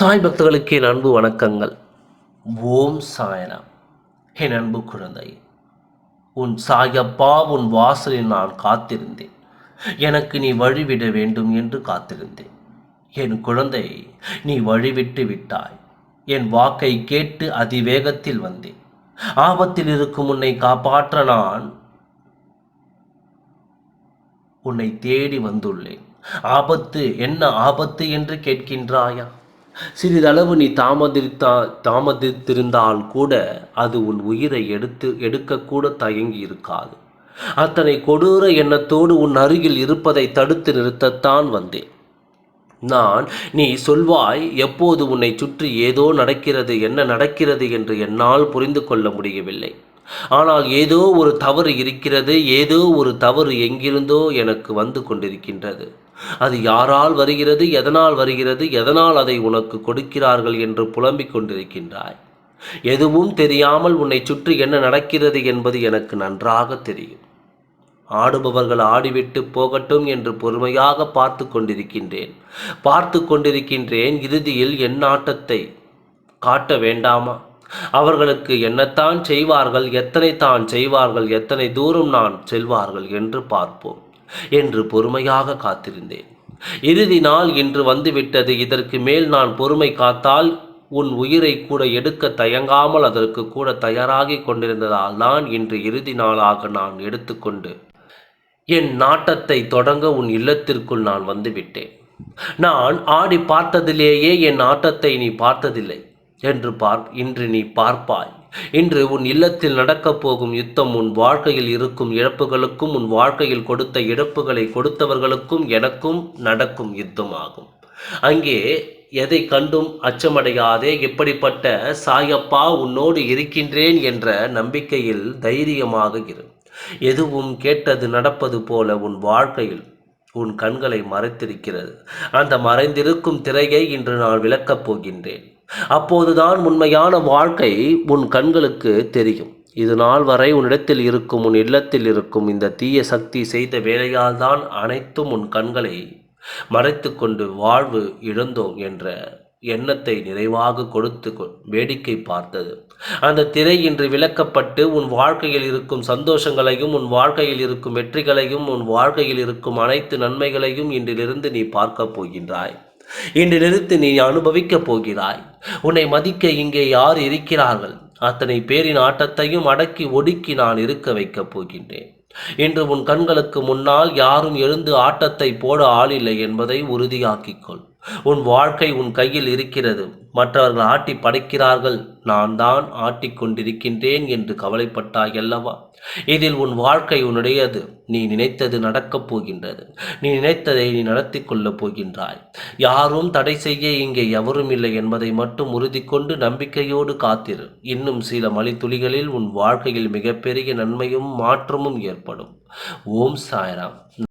சாய் பக்தர்களுக்கு என் அன்பு வணக்கங்கள். ஓம் சாயனா என் அன்பு குழந்தை உன் சாயப்பா உன் வாசலில் நான் காத்திருந்தேன். எனக்கு நீ வழிவிட வேண்டும் என்று காத்திருந்தேன். என் குழந்தை நீ வழிவிட்டு விட்டாய். என் வாக்கை கேட்டு அதிவேகத்தில் வந்தேன். ஆபத்தில் இருக்கும் உன்னை காப்பாற்ற நான் உன்னை தேடி வந்துள்ளேன். ஆபத்து என்ன ஆபத்து என்று கேட்கின்றாயா? சிறிதளவு நீ தாமதித்தா தாமதித்திருந்தால் கூட அது உன் உயிரை எடுத்து எடுக்கக்கூட தயங்கி இருக்காது அத்தனை கொடூர எண்ணத்தோடு உன் அருகில் இருப்பதை தடுத்து நிறுத்தத்தான் வந்தேன். நான் நீ சொல்வாய் எப்போது உன்னை சுற்றி ஏதோ நடக்கிறது என்ன நடக்கிறது என்று என்னால் புரிந்து கொள்ள முடியவில்லை. ஆனால் ஏதோ ஒரு தவறு இருக்கிறது ஏதோ ஒரு தவறு எங்கிருந்தோ எனக்கு வந்து கொண்டிருக்கின்றது. அது யாரால் வருகிறது எதனால் வருகிறது எதனால் அதை உனக்கு கொடுக்கிறார்கள் என்று புலம்பிக் கொண்டிருக்கின்றாய். எதுவும் தெரியாமல் உன்னை சுற்றி என்ன நடக்கிறது என்பது எனக்கு நன்றாக தெரியும். ஆடுபவர்கள் ஆடிவிட்டு போகட்டும் என்று பொறுமையாக பார்த்து கொண்டிருக்கின்றேன். பார்த்து கொண்டிருக்கின்றேன் இறுதியில் என் ஆட்டத்தை காட்ட வேண்டாமா? அவர்களுக்கு என்னத்தான் செய்வார்கள் எத்தனை தான் செய்வார்கள் எத்தனை தூரம் நான் செல்வார்கள் என்று பார்ப்போம் என்று பொறுமையாக காத்திருந்தேன். இறுதி நாள் இன்று வந்துவிட்டது இதற்கு மேல் நான் பொறுமை காத்தால் உன் உயிரை கூட எடுக்க தயங்காமல் அதற்கு கூட தயாராகி கொண்டிருந்ததால் தான் இன்று இறுதி நாளாக நான் எடுத்துக்கொண்டு என் நாட்டத்தை தொடங்க உன் இல்லத்திற்குள் நான் வந்துவிட்டேன். நான் ஆடி பார்த்ததிலேயே என் ஆட்டத்தை நீ பார்த்ததில்லை. என்று பார் இன்று நீ பார்ப்பாய். இன்று உன் இல்லத்தில் நடக்கப் போகும் யுத்தம் உன் வாழ்க்கையில் இருக்கும் இழப்புகளுக்கும் உன் வாழ்க்கையில் கொடுத்த இழப்புகளை கொடுத்தவர்களுக்கும் எனக்கும் நடக்கும் யுத்தமாகும். அங்கே எதை கண்டும் அச்சமடையாதே இப்படிப்பட்ட சாயப்பா உன்னோடு இருக்கின்றேன் என்ற நம்பிக்கையில் தைரியமாக இரு. எதுவும் கேட்டது நடப்பது போல உன் வாழ்க்கையில் உன் கண்களை மறைத்திருக்கிறது. அந்த மறைந்திருக்கும் திரையை இன்று நான் விளக்கப் போகின்றேன். அப்போதுதான் உண்மையான வாழ்க்கை உன் கண்களுக்கு தெரியும். இது நாள் வரை உன்னிடத்தில் இருக்கும் உன் இல்லத்தில் இருக்கும் இந்த தீய சக்தி செய்த வேலையால் தான் அனைத்தும் உன் கண்களை மறைத்து கொண்டு வாழ்வு இழந்தோம் என்ற எண்ணத்தை நிறைவாக கொடுத்து வேடிக்கை பார்த்தது. அந்த திரை இன்று விளக்கப்பட்டு உன் வாழ்க்கையில் இருக்கும் சந்தோஷங்களையும் உன் வாழ்க்கையில் இருக்கும் வெற்றிகளையும் உன் வாழ்க்கையில் இருக்கும் அனைத்து நன்மைகளையும் இன்றிலிருந்து நீ பார்க்கப் போகின்றாய். இன்றிலிருந்து நீ அனுபவிக்கப் போகிறாய். உன்னை மதிக்க இங்கே யார் இருக்கிறார்கள்? அத்தனை பேரின் ஆட்டத்தையும் அடக்கி ஒடுக்கி நான் இருக்க வைக்கப் போகின்றேன். இன்று உன் கண்களுக்கு முன்னால் யாரும் எழுந்து ஆட்டத்தை போட ஆளில்லை என்பதை உறுதியாக்கிக்கொள் உன் வாழ்க்கை உன் கையில் இருக்கிறது. மற்றவர்கள் ஆட்டி படைக்கிறார்கள். நான் தான் ஆட்டிக்கொண்டிருக்கின்றேன் என்று கவலைப்பட்டாய் அல்லவா? இதில் உன் வாழ்க்கை உன்னுடையது. நீ நினைத்தது நடக்கப் போகின்றது. நீ நினைத்ததை நீ நடத்தி கொள்ளப் போகின்றாய். யாரும் தடை செய்ய இங்கே எவரும் இல்லை என்பதை மட்டும் உறுதி கொண்டு நம்பிக்கையோடு காத்திரு. இன்னும் சில மலித்துளிகளில் உன் வாழ்க்கையில் மிகப்பெரிய நன்மையும் மாற்றமும் ஏற்படும். ஓம் சாய்ராம்.